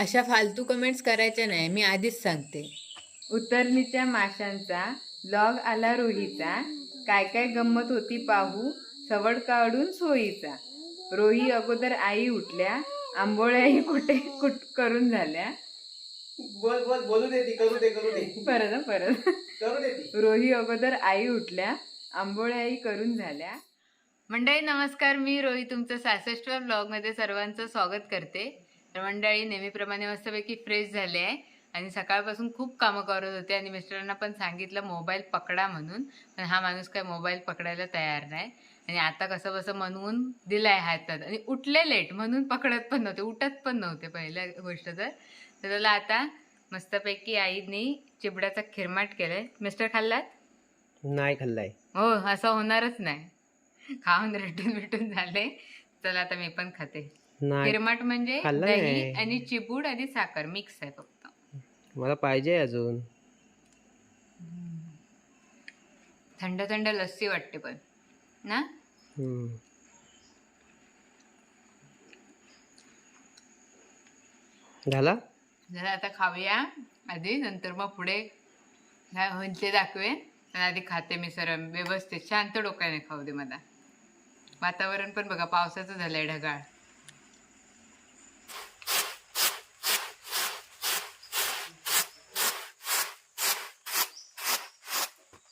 अशा फालतू कमेंट्स करायच्या नाही मी आधीच सांगते. उतरणीच्या माशांचा लॉग आला रोहीचा. काय काय गंमत होती पाहू सवड काढून सोयीचा. रोही अगोदर आई उठल्या आंबोळ्याही कुठे कुट करून झाल्या. बोल बोल बोलू दे ती करू दे करू दे. परत हं, परत. करू दे ती. रोही अगोदर आई उठल्या आंबोळ्याही करून झाल्या. मंडळी नमस्कार. मी रोही तुमचं सासष्टव्या ब्लॉगमध्ये सर्वांचं स्वागत करते. मंडळी नेहमीप्रमाणे मस्तपैकी फ्रेश झाले आहे. आणि सकाळपासून खूप कामं करत होते आणि मिस्टरांना पण सांगितलं मोबाईल पकडा म्हणून. पण हा माणूस काय मोबाईल पकडायला तयार नाही. आणि आता कसं बसं म्हणून दिलाय हातात. आणि उठले लेट म्हणून पकडत पण नव्हते उठत पण नव्हते पहिल्या गोष्ट तर. तर त्याला आता मस्तपैकी आईने चिबड्याचा खिरमाट केलाय. मिस्टर खाल्लात? नाही खाल्लाय. हो असं होणारच नाही. खाऊन रेटून बिटून झाले. चला आता मी पण खाते. नाही किरमाट म्हणजे खाल्लं दही नाही. आणि चिपूड आणि साखर मिक्स आहे फक्त. मला पाहिजे अजून. थंड थंड लस्सी वाटते पण ना? हम्म. झाला? जरा आता खाऊया. आधी नंतर मग पुढे. काय होईल ते दाखवेन आधी खाते मी सर व्यवस्थित. शांत डोक्याने खाऊ दे मला. वातावरण पण बघा पावसाचं झालंय ढगाळ.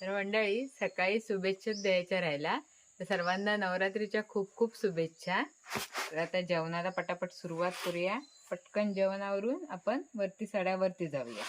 तर मंडळी सकाळी शुभेच्छा द्यायच्या राहिला तर सर्वांना नवरात्रीच्या खूप खूप शुभेच्छा. तर आता जेवणाला पटापट सुरुवात करूया. पटकन जेवणावरून आपण वरती सड्यावरती जाऊया.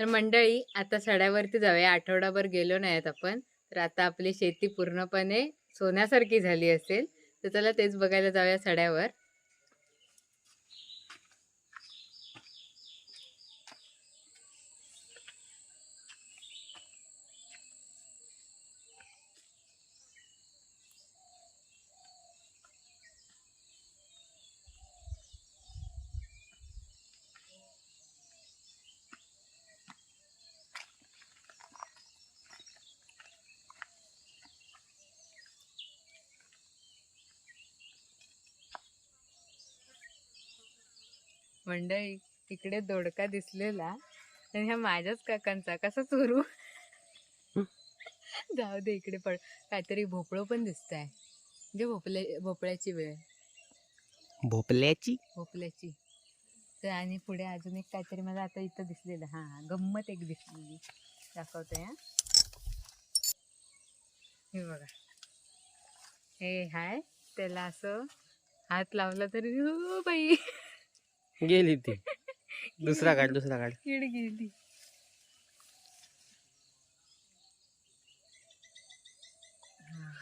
तर मंडळी आता सड्यावरती जाऊया. आठवडाभर गेलो नाहीत आपण. तर आता आपली शेती पूर्णपणे सोन्यासारखी झाली असेल. तर चला तेच बघायला जाऊया सड्यावर. मंडळी इकडे दोडका दिसलेला. आणि ह्या माझ्याच काकांचा. कसा चोरू? जाऊ दे इकडे पड काहीतरी भोपळं पण दिसत आहे म्हणजे भोपल्या भोपळ्याची वेळ. भोपल्याची भोपल्याची तर आणि पुढे अजून एक काहीतरी मला आता इथं दिसलेलं. हा गंमत एक दिसलेली. दाखवते हा. हे बघा. हे हाय त्याला असं हात लावला तरी बाई. गेली ती. दुसरा काढ दुसरा काढ. किड गेली.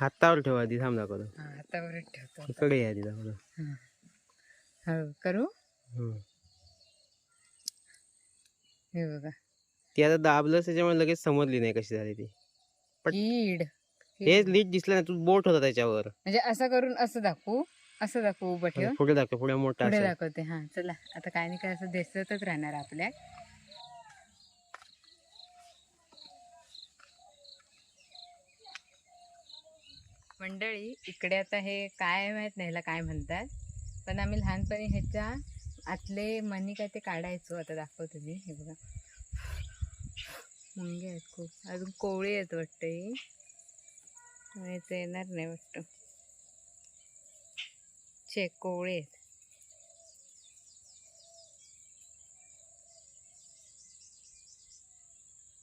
हातावर ठेवा आधी थांब दाखवतो हातावर ठेवतो. इकडे या आधी दाखवतो हो. करू. हे बघा. ती आता दाबलं त्याच्यामुळे लगेच समजली नाही कशी झाली ती. पण- कीड. हे लीट दिसलं ना तू बोट होता त्याच्यावर. म्हणजे असं करून असं दाखवू. असं दाखवू उभं ठेव. पुढे दाखव पुढे मोठा पुढे. दाखवते हा. चला आता काय नाही काय असं दिसतच राहणार आपल्या. मंडळी इकडे आता हे काय माहीत नाही ह्याला काय म्हणतात. पण आम्ही लहानपणी ह्याच्या आतले मनी काय ते काढायचो आता दाखवते मी. हे बघा. मुंगे आहेत खूप. अजून कोवळी आहेत वाटतं ही येणार नाही वाटतं. आहेत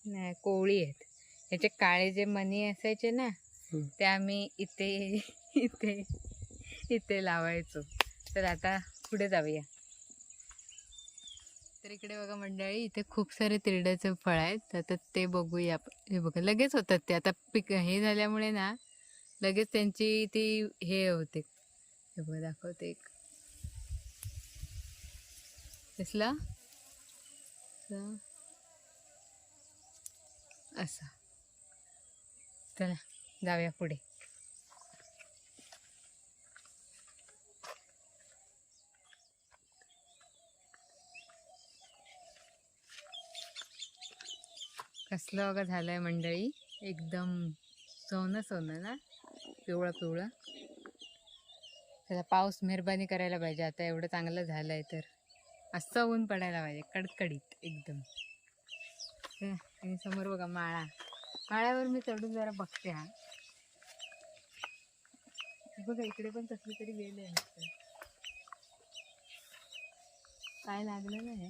नाही कोवळी आहेत. याचे काळे जे मणी असायचे ना. ते आम्ही इथे इथे इथे लावायचो. तर आता पुढे जाऊया. तर इकडे बघा मंडळी इथे खूप सारे तिरड्याचे फळ आहेत. तर आता ते बघूया आपण. हे बघा लगेच होतात ते. आता पिक हे झाल्यामुळे ना लगेच त्यांची ती हे होते. हे बघ दाखवते एक. दिसला? असं. असा. चला जाऊया पुढे. कसलं अगं झालंय मंडळी. एकदम सोनं सोनं ना? पिवळं पिवळं त्याला पाऊस मेहरबानी करायला पाहिजे. आता एवढं चांगलं झालं आहे तर. असं ऊन पडायला पाहिजे कडकडीत एकदम. आणि समोर बघा माळा. माळ्यावर मी चढून जरा बघते हा. बघा इकडे पण कसली तरी वेल आहे काय लागलं नाही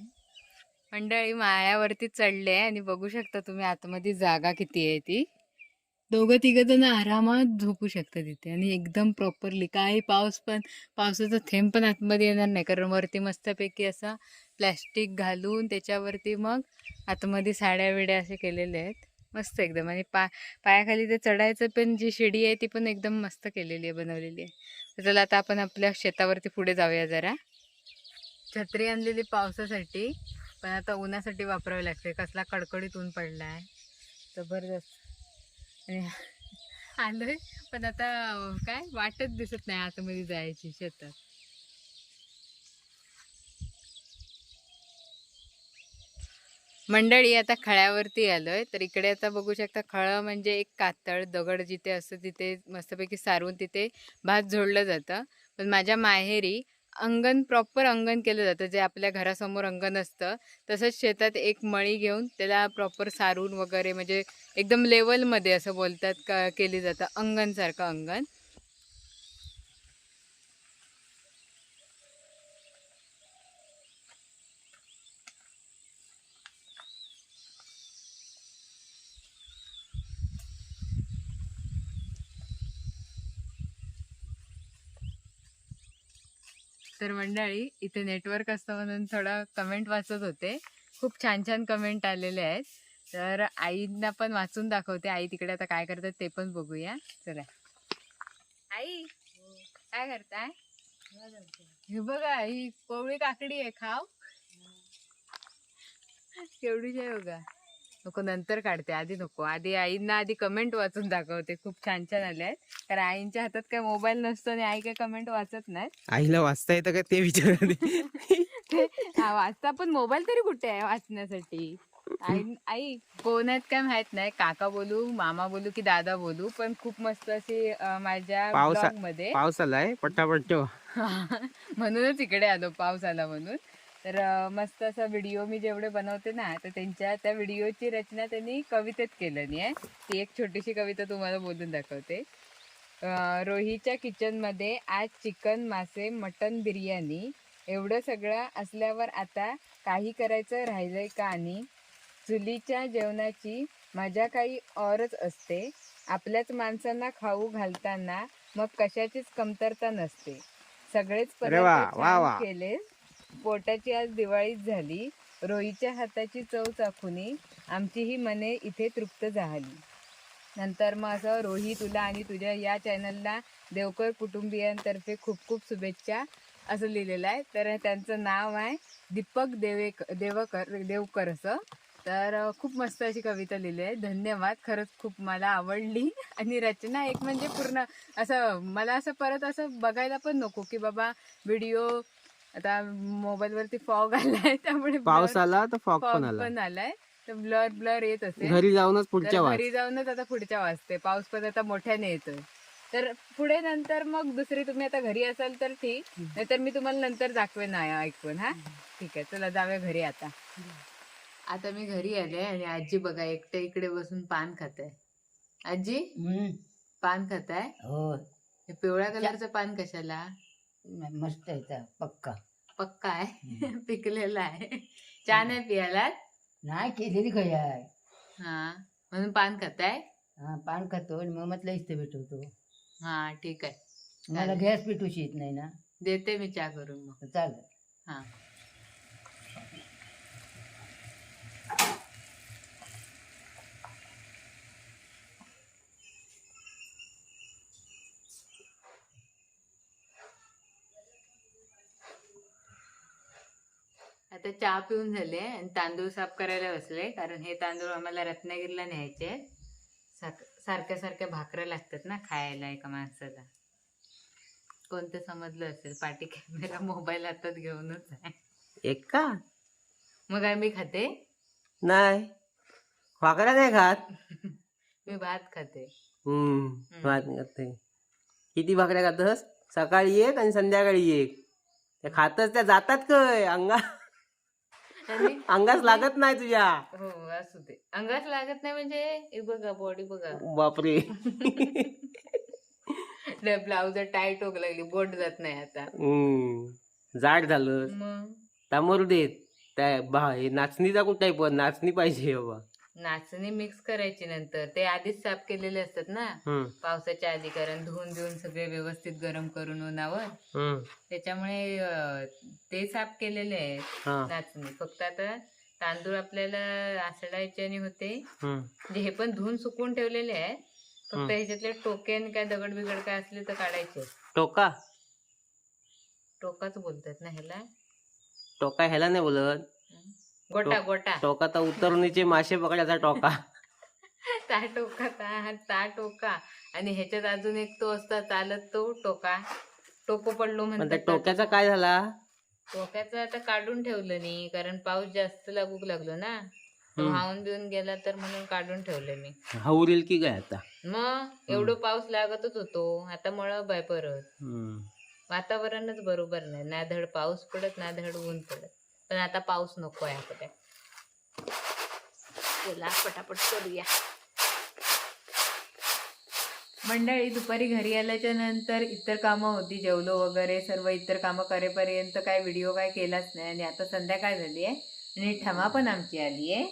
मंडळी माळ्यावरती चढले आणि बघू शकता तुम्ही आतमध्ये जागा किती आहे ती. दोघं तिघं जण आरामात झोपू शकतात तिथे आणि एकदम प्रॉपरली काही पाऊस पण पावसाचा थेंब पण आतमध्ये येणार नाही. कारण वरती मस्तपैकी असा प्लॅस्टिक घालून त्याच्यावरती मग आतमध्ये साड्या विड्या असे केलेले आहेत. मस्त एकदम. आणि पा पायाखाली ते चढायचं पण जी शिडी आहे ती पण एकदम मस्त केलेली आहे बनवलेली आहे. तर चला आता आपण आपल्या शेतावरती पुढे जाऊया जरा. छत्री आणलेली पावसासाठी पण आता उन्हासाठी वापरावी लागते. कसला कडकडीत ऊन पडला आहे जबरदस्त. आलोय. पण आता काय वाटच दिसत नाही आतमध्ये जायची शेतात. मंडळी आता खळ्यावरती आलोय. तर इकडे आता बघू शकता खळं म्हणजे एक कातळ दगड जिथे असतं तिथे मस्तपैकी सारून तिथे भात झोडलं जातं. पण माझ्या माहेरी अंगण प्रॉपर अंगण केलं जातं. जे आपल्या घरासमोर अंगण असतं. तसंच शेतात एक मळी घेऊन त्याला प्रॉपर सारून वगैरे म्हणजे एकदम लेवलमध्ये असं बोलतात का केली जातं. अंगणसारखं अंगण. तर मंडळी इथे नेटवर्क असतं म्हणून थोडं कमेंट वाचत होते. खूप छान छान कमेंट आलेले आहेत. तर आईंना पण वाचून दाखवते. आई तिकडे आता काय करतात ते पण बघूया. चला. आई काय करताय? हे बघा ही कोवळी काकडी आहे. खाव केवढीच आहे बघा. नको नंतर काढते. आधी नको. आधी आईंना आधी कमेंट वाचून दाखवते. खूप छान छान आले आहेत. कारण आईंच्या हातात काय मोबाईल नसतो आणि आई काय कमेंट वाचत नाही आईला वाचता येतं का? ते विचारते हा, वाचता पण मोबाईल तरी कुठे आहे वाचण्यासाठी? आई आई कोण आहेत काय माहीत नाही. काका बोलू मामा बोलू की दादा बोलू पण खूप मस्त अशी अं, माझ्या पावसा- ब्लॉगमध्ये. पाऊस आलाय. पटापट ठेव. म्हणूनच इकडे आलो पाऊस आला म्हणून. तर मस्त असा व्हिडिओ मी जेवढे बनवते ना तर त्यांच्या त्या व्हिडिओची रचना त्यांनी कवितेत केलेली आहे. ती एक छोटीशी कविता तुम्हाला बोलून दाखवते. रोहीच्या किचनमध्ये आज चिकन मासे मटन बिर्याणी एवढं सगळं असल्यावर आता काही करायचं राहिलंय का आणि? चुलीच्या जेवणाची मजा काही औरच असते. आपल्याच माणसांना खाऊ घालताना मग कशाचीच कमतरता नसते. सगळेच पदार्थ. केले पोटाची आज दिवाळीच झाली. रोईच्या हाताची चव चाखुनी आमची ही मने इथे तृप्त झाली. नंतर मग असं रोही तुला आणि तुझ्या या चॅनलला देवकर कुटुंबियांतर्फे खूप खूप शुभेच्छा असं लिहिलेलं आहे. तर त्यांचं नाव आहे दीपक देवेक देवकर देवकर असं. तर खूप मस्त अशी कविता लिहिली आहे. धन्यवाद. खरंच खूप मला आवडली. आणि रचना एक म्हणजे पूर्ण असं मला असं परत असं बघायला पण नको की बाबा व्हिडिओ आता मोबाईलवरती फॉग आलाय त्यामुळे पाऊस आला तर फॉग फॉग पण आला. पण आलाय. तर ब्लर ब्लर येत असेल. घरी जाऊनच पुढच्या तर घरी जाऊनच आता पुढच्या वाजते. पाऊस पण आता मोठ्याने येतोय. तर पुढे नंतर मग दुसरी तुम्ही आता घरी असाल तर ठीक. नाहीतर मी तुम्हाला नंतर दाखवेन ऐकून हा? ठीक आहे. चला जाऊया घरी आता. आता मी घरी आले आणि आजी बघा एकट्या इकडे बसून पान खात आहे आजी? हम्म, पान खात आहे हो हे पिवळ्या कलरचं पान कशाला? मस्त येतं पक्का. पक्का आहे. पिकलेला आहे. छान आहे पियाला नाही केलेली काय आहे. हा. म्हणून पान खाताय? हा पान खातो आणि मग म्हटलं इथे भेटवतो. हा ठीक आहे. मला. गॅस पिटूशी येत नाही ना. देते मी चहा करून मग. चालेल. हा. आता चहा पिऊन झाले. आणि तांदूळ साफ करायला बसले. कारण हे तांदूळ आम्हाला रत्नागिरीला न्यायचे सारख्या सारख्या भाकऱ्या लागतात ना खायला एका माणसाला. कोणतं समजलं असेल? पाठी कॅमेरा मोबाईल हातात घेऊनच आहे. एक का? मग मी खाते. नाही. भाकऱ्या नाही खात. मी भात खाते. हम्म भात खाते किती भाकऱ्या खातस? सकाळी एक आणि संध्याकाळी एक. त्या खातच त्या जातात काय अंगा. आणि अंगास लागत नाही तुझ्या. हो असू दे. अंगात लागत नाही म्हणजे हे बघा बॉडी बघा. बापरे. ब्लाउज टाईट होक लागली बोट जात नाही आता. हम्म जाड झालं मग? तामरू देत. त्या बा हे नाचणीचा कुठे पण नाचणी पाहिजे बाबा नाचणी मिक्स करायची नंतर. ते आधीच साफ केलेले असतात ना? पावसाच्या आधी कारण धुवून देऊन सगळे व्यवस्थित गरम करून उन्हावर. त्याच्यामुळे ते साफ केलेले आहेत नाचणी. फक्त आता तांदूळ आपल्याला आसडायचे आणि होते. हम्म. म्हणजे हे पण धुवून सुकवून ठेवलेले आहेत. फक्त. ह्याच्यातले टोके आणि काय दगड बिगड काय असले तर काढायचे. टोका? टोकाच बोलतात ना ह्याला? टोका ह्याला नाही बोलत. गोटा टोक- गोटा. टोका तर उतरणीचे मासे पकडायचा टोका. ता टोका ता ता टोका. आणि ह्याच्यात अजून एक तो असता चालत तो टोका. टोको पडलो पण त्या म्हणतात टोक्याचा काय झाला? टोक्याचं आता काढून ठेवलं नाही कारण पाऊस जास्त लागूक लागलो ना. तो हम्म. वाहून बिऊन गेला तर म्हणून काढून ठेवलं मी. हवरील की काय आता? मग एवढं पाऊस लागतच होतो. आता मळ बाय परत. हम्म. वातावरणच बरोबर नाही. ना धड पाऊस पडत ना धड ऊन पडत. पण आता पाऊस नको आहे आपल्या. चला पटापट करूया. मंडळी दुपारी घरी आल्याच्यानंतर इतर कामं होती जेवलो वगैरे सर्व इतर कामं करेपर्यंत काय व्हिडिओ काय केलाच नाही आणि आता संध्याकाळ झाली आहे आणि ठमा पण आमची आली आहे.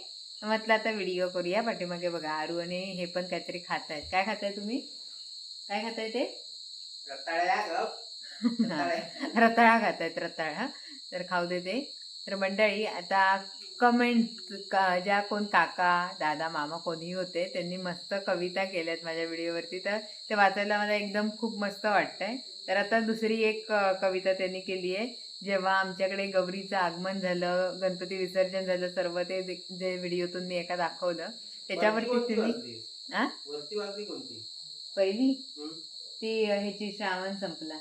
म्हटलं आता व्हिडिओ करूया पाठीमागे बघा आरू आणि हे पण काहीतरी खात आहेत काय खाताय तुम्ही? काय खाताय ते? रताळा खातायत रताळा. तर खाऊ दे ते. तर मंडळी आता कमेंट का ज्या कोण काका दादा मामा कोणीही होते त्यांनी मस्त कविता केल्यात माझ्या व्हिडिओवरती. तर ते वाचायला मला एकदम खूप मस्त वाटतंय. तर आता दुसरी एक कविता त्यांनी केली आहे. जेव्हा आमच्याकडे गौरीचं आगमन झालं गणपती विसर्जन झालं सर्व ते जे- व्हिडिओतून मी एका दाखवलं त्याच्यावरती त्यांनी कोणती? पहिली. ती ह्याची श्रावण संपला.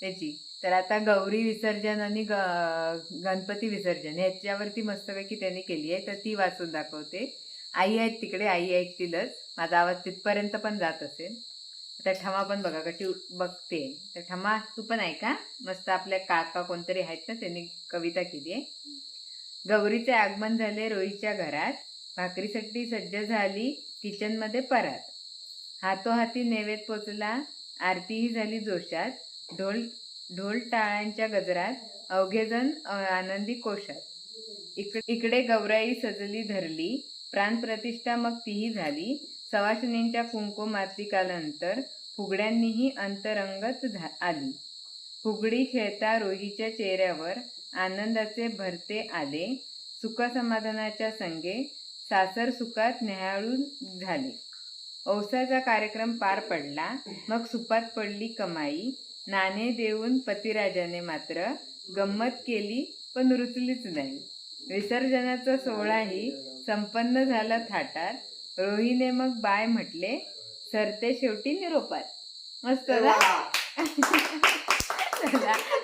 त्याची. तर आता गौरी विसर्जन आणि ग- गणपती विसर्जन ह्याच्यावरती मस्तपैकी त्यांनी केली आहे तर ती वाचून दाखवते. आई आहेत तिकडे आई ऐकतीलच माझा आवाज तिथपर्यंत पण जात असेल. तर ठमा पण बघा कशी बघते. तर ठमा तू पण ऐका मस्त आपल्या काका कोणतरी आहेत ना त्यांनी कविता केली आहे. गौरीचे आगमन झाले रोहीच्या घरात. भाकरीसाठी सज्ज झाली किचनमध्ये परात. हातोहाती नैवेद पोचला. आरतीही झाली जोशात. ढोल ढोल टाळ्यांच्या गजरात अवघेजण आनंदी कोशात. इकडे गौराई सजली धरली प्राणप्रतिष्ठा मग तीही झाली. सवाशिनींच्या कुंकुमार्तिकानंतर फुगड्यांनीही अंतरंगत झा आली. फुगडी खेळता रोहीच्या चेहऱ्यावर आनंदाचे भरते आले. सुखसमाधानाच्या संगे सासर सुखात न्याहाळून झाले. औसाचा कार्यक्रम पार पडला. मग सुपात पडली कमाई. नाणे देऊन पतिराजाने मात्र गंमत केली पण रुचलीच नाही. विसर्जनाचा सोहळाही संपन्न झाला थाटात. रोहीने मग बाय म्हटले सरते शेवटी निरोपात. मस्त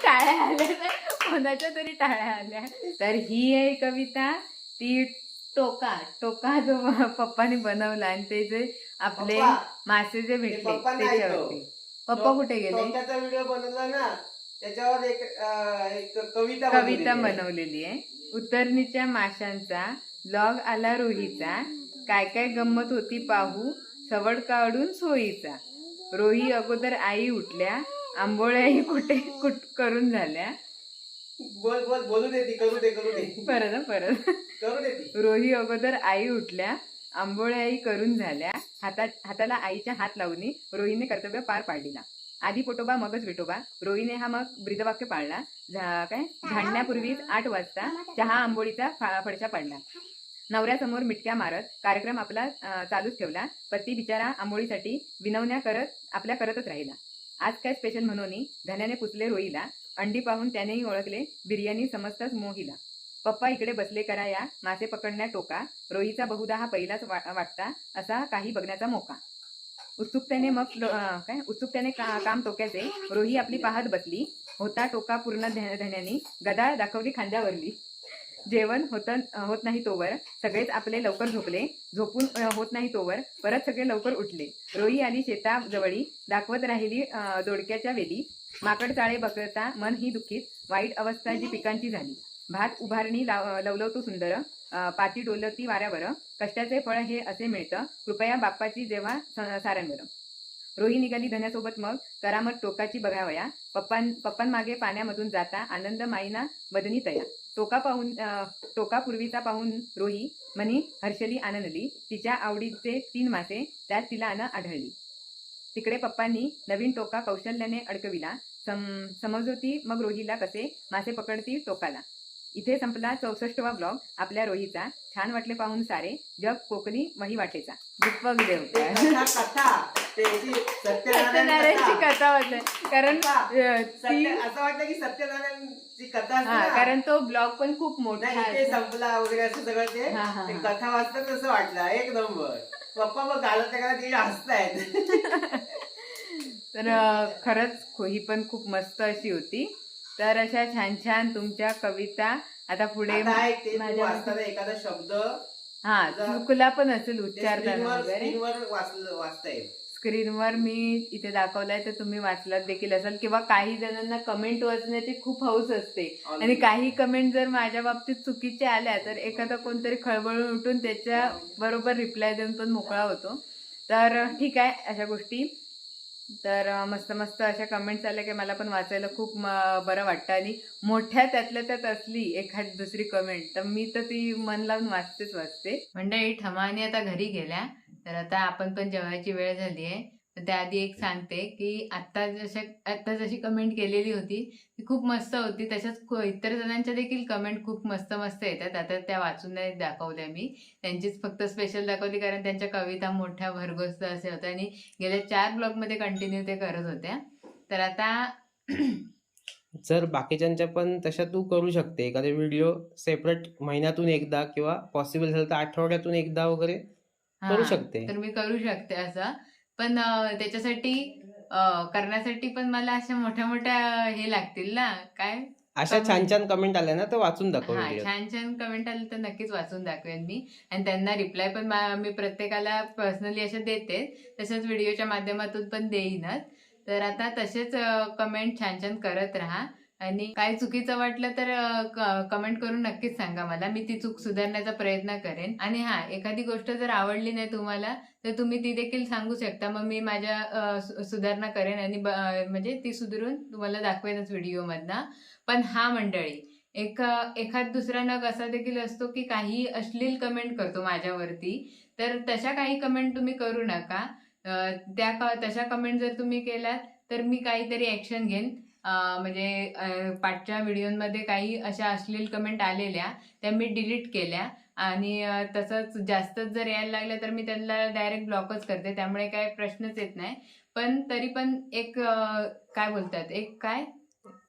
टाळ्या आल्या. कोणाच्या तरी टाळ्या आल्या. तर ही आहे कविता. ती टोका टोका जो पप्पाने बनवला आणि ते जे आपले. मासे जे भेटले त्याच्यावरती पप्पा कुठे गेले? टोक्याचा व्हिडिओ बनवला ना त्याच्यावर एक अं, एक कविता कविता बनवलेली आहे. बनवलेली आहे. उतरणीच्या माशांचा लॉग आला रोहीचा. काय काय गंमत होती पाहू सवड काढून सोयीचा. रोही अगोदर आई उठल्या आंबोळ्याही कुठे कुट करून झाल्या. बोल बोल बोलू दे ती करू दे करू दे. परत परत. करू दे ती. रोही अगोदर आई उठल्या आंबोळ्याही करून झाल्या. हातात हाताला आईच्या हात लावून रोहीने कर्तव्य पार पाडलेला आधी पोटोबा मगच विटोबा रोहीने हा मग ब्रीदवाक्य पाळला. काय? झाडण्यापूर्वीच आठ वाजता चहा आंबोळीचा फा- फडशा पाडला. नवऱ्यासमोर मिटक्या मारत कार्यक्रम आपला चालूच ठेवला. पती बिचारा आंबोळीसाठी विनवण्या करत आपल्या करतच राहिला. आज काय स्पेशल म्हणून धन्याने पुसले रोईला. अंडी पाहून त्यानेही ओळखले बिर्याणी समजताच मोहिला. पप्पा इकडे बसले करा या मासे पकडण्या टोका रोहीचा बहुधा हा पहिलाच वाटता असा काही बघण्याचा मोका. उत्सुकतेने मग काय? उत्सुकतेने का काम टोक्याचे रोही आपली पाहत बसली. होता टोका पूर्ण ध्या- गदा दाखवली खांद्यावरली. जेवण होत होत नाही तोवर सगळेच आपले लवकर झोपले. झोपून होत नाही तोवर परत सगळे लवकर उठले. रोही आली शेताजवळी दाखवत राहिली जोडक्याच्या दोडक्याच्या वेली. माकड चाळे बकळता मन ही दुःखीत वाईट अवस्था जी पिकांची झाली. भात उभारणी लाव लवलवतो सुंदर. पाती डोलती वाऱ्यावर. कष्टाचे फळ हे असे मिळतं. कृपया बाप्पाची जेव्हा सारांवर साऱ्यांवर रोही निघाली धन्यासोबत मग. करामत टोकाची बघावया. पप्पां पप्पांमागे पाण्यामधून जाता. आनंद माईना बदनी तया. टोका पाहून टोका पूर्वीचा पाहून रोही म्हणी हर्षली आनंदली. तिच्या आवडीचे तीन मासे. त्यात तिला अन आढळली. तिकडे पप्पांनी नवीन टोका कौशल्याने अडकविला. सम समजवती मग रोहीला कसे? मासे पकडती टोकाला. इथे संपला चौसष्टवा ब्लॉग. आपल्या रोहीचा. छान वाटले पाहून सारे. जग कोकणी मही वाटेचा दीपक त्याची सत्यनारायणची सत्यनारायण कथा वाटलं कारण ती असं वाटतं की सत्यनारायणची कथा. कारण तो ब्लॉग पण खूप मोठा. संपला वगैरे असं सगळं ते. ते. कथा वाचतात तसं वाटलं. एक नंबर. पप्पा मग घालत तिकडे हसतायत. तर खरंच ही पण खूप मस्त अशी होती. तर अशा छान छान तुमच्या कविता आता पुढे माझ्या एखादा शब्द. हा चुकला पण असेल उच्चारताना स्क्रीनवर वगैरे. स्क्रीनवर मी इथे दाखवलाय तर तुम्ही वाचलात देखील असाल. किंवा काही जणांना कमेंट वाचण्याची खूप हौस असते. आणि काही कमेंट जर माझ्या बाबतीत चुकीच्या आल्या तर एखादा कोणतरी खळबळून उठून त्याच्या बरोबर रिप्लाय देऊन पण मोकळा होतो. तर ठीक आहे अशा गोष्टी. तर मस्त मस्त अशा कमेंट्स आल्या की मला पण वाचायला खूप बरं वाटतं. आणि मोठ्या त्यातल्या त्यात असली एखादी दुसरी कमेंट तर मी तर ती मन लावून वाचतेच वाचते. मंडळी ठमाने आता घरी गेल्या तर आता आपण पण जेवायची वेळ झाली आहे तर त्याआधी एक सांगते की आत्ता जशा आत्ता जशी कमेंट केलेली होती ती खूप मस्त होती. तशाच इतर जणांच्या देखील कमेंट खूप मस्त मस्त येतात. आता त्या वाचून नाही दाखवल्या मी. त्यांचीच फक्त स्पेशल दाखवली कारण त्यांच्या कविता मोठ्या भरगोस्त असे होत्या आणि गेल्या चार ब्लॉगमध्ये कंटिन्यू ते करत होत्या. तर आता जर बाकीच्यांच्या पण तशा तू करू शकते. एखादा व्हिडिओ सेपरेट महिन्यातून एकदा किंवा पॉसिबल झालं तर आठवड्यातून एकदा वगैरे करू शकते. तर मी करू शकते असं. पण त्याच्यासाठी करण्यासाठी पण मला अशा मोठ्या मोठ्या हे लागतील ना काय? अशा. छान छान कमेंट आल्या ना तर वाचून दाखव हा छान छान कमेंट आले तर नक्कीच वाचून दाखवेन मी. आणि त्यांना रिप्लाय पण मा- मी प्रत्येकाला पर्सनली अशा देते. तसंच व्हिडिओच्या माध्यमातून पण देईनच. तर आता तसेच कमेंट छान छान करत राहा. आणि काय चुकीचं वाटलं तर कमेंट करून नक्कीच सांगा मला. मी ती चूक सुधारण्याचा प्रयत्न करेन. आणि हा एखादी गोष्ट जर आवडली नाही तुम्हाला तर तुम्ही ती देखील सांगू शकता. मग मी माझ्या सुधारणा करेन आणि म्हणजे ती सुधारून तुम्हाला दाखवेनच व्हिडिओमधनं. पण हा मंडळी एक एखाद दुसरा नग असा देखील असतो की काही अश्लील कमेंट करतो माझ्यावरती तर तशा काही कमेंट तुम्ही करू नका. त्या तशा कमेंट जर तुम्ही केल्यात तर मी काहीतरी ऍक्शन घेईन. म्हणजे पाठच्या व्हिडिओमध्ये काही अशा अश्लील कमेंट आलेल्या त्या मी डिलीट केल्या. आणि तसंच जास्तच जर यायला लागलं तर मी त्यांना डायरेक्ट ब्लॉकच करते. त्यामुळे काय प्रश्नच येत नाही. पण तरी पण एक काय बोलतात? एक काय?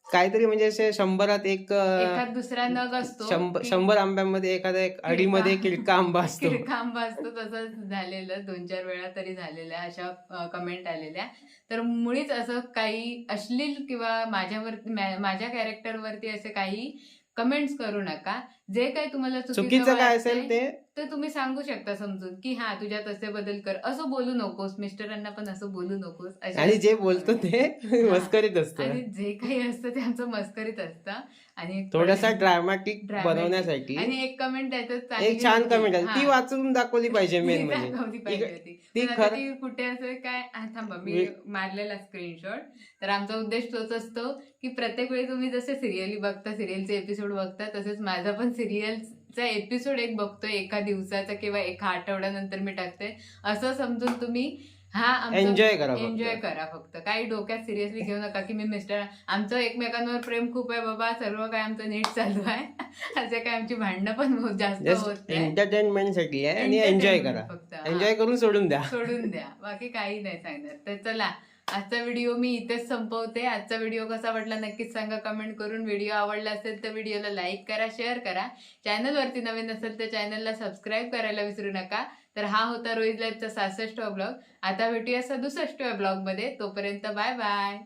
काहीतरी म्हणजे असे शंभरात एक एखाद दुसरा नग असतो शंभर आंब्यामध्ये एखादा एक अडीमध्ये किडका आंबा असतो. किडका आंबा असतो तसंच झालेलं दोन चार वेळा तरी झालेल्या अशा कमेंट आलेल्या. तर मुळीच असं काही अश्लील किंवा माझ्यावर माझ्या कॅरेक्टरवरती असे काही कमेंट्स करू नका. जे काही तुम्हाला चुकीचं काय असेल ते तर तुम्ही सांगू शकता समजून की हा तुझ्यात असे बदल कर. असं बोलू नकोस. मिस्टरांना पण असं बोलू नकोस. आणि जे बोलतो ते मस्करीत असतं. आणि जे काही असतं ते आमचं मस्करीत असतं. आणि थोडासा ड्रामॅटिक. बनवण्यासाठी आणि एक कमेंट त्याच्यात एक छान कमेंट आहे. ती. वाचून दाखवली पाहिजे मेन म्हणजे. दाखवली पाहिजे ती-. ती कुठे असं काय? थांबा मी मारलेला स्क्रीनशॉट तर आमचा उद्देश तोच असतो की प्रत्येक वेळी तुम्ही जसे सिरियली बघता सिरियलचे एपिसोड बघता तसेच माझा पण सिरियलचा एपिसोड एक बघतोय एका दिवसाचा किंवा एका आठवड्यानंतर मी टाकते असं समजून तुम्ही हा एन्जॉय करा. एन्जॉय करा फक्त. काही डोक्यात सिरियसली घेऊ नका की मी मिस्टर आमचं एकमेकांवर प्रेम खूप आहे बाबा. सर्व काय आमचं नीट चालू आहे. असे काय आमची भांडणं पण बहुत जास्त होत एंटरटेनमेंटसाठी आहे आणि एन्जॉय करा. फक्त. एन्जॉय करून सोडून द्या. सोडून द्या. बाकी काही नाही सांगणार. तर चला आजचा व्हिडिओ मी इथेच संपवते. आजचा व्हिडिओ कसा वाटला नक्कीच सांगा. कमेंट करून व्हिडिओ आवडला असेल तर व्हिडिओला लाईक करा शेअर करा. चॅनलवरती नवीन असेल तर चॅनलला सबस्क्राईब करायला विसरू नका. तर हा होता रोहित लाईफचा सासष्टवा ब्लॉग आता भेटूया सदुसष्टव्या ब्लॉगमध्ये तोपर्यंत बाय बाय